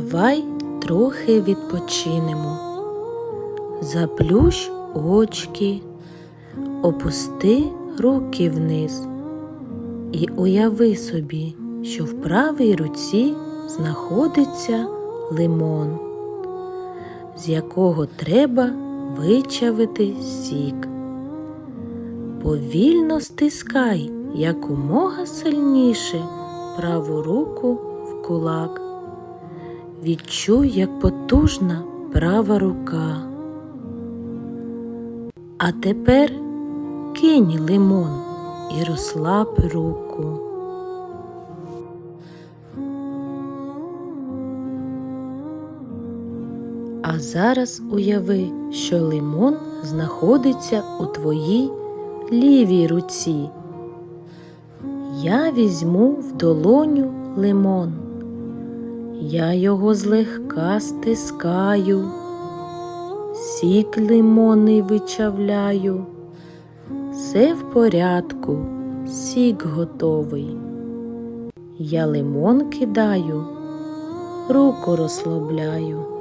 Давай трохи відпочинемо. Заплющ очки, опусти руки вниз і уяви собі, що в правій руці знаходиться лимон, з якого треба вичавити сік. Повільно стискай якомога сильніше праву руку в кулак. Відчуй, як потужна права рука. А тепер кинь лимон і розслаб руку. А зараз уяви, що лимон знаходиться у твоїй лівій руці. Я візьму в долоню лимон. Я його злегка стискаю, сік лимонний вичавляю. Все в порядку, сік готовий. Я лимон кидаю, руку розслабляю.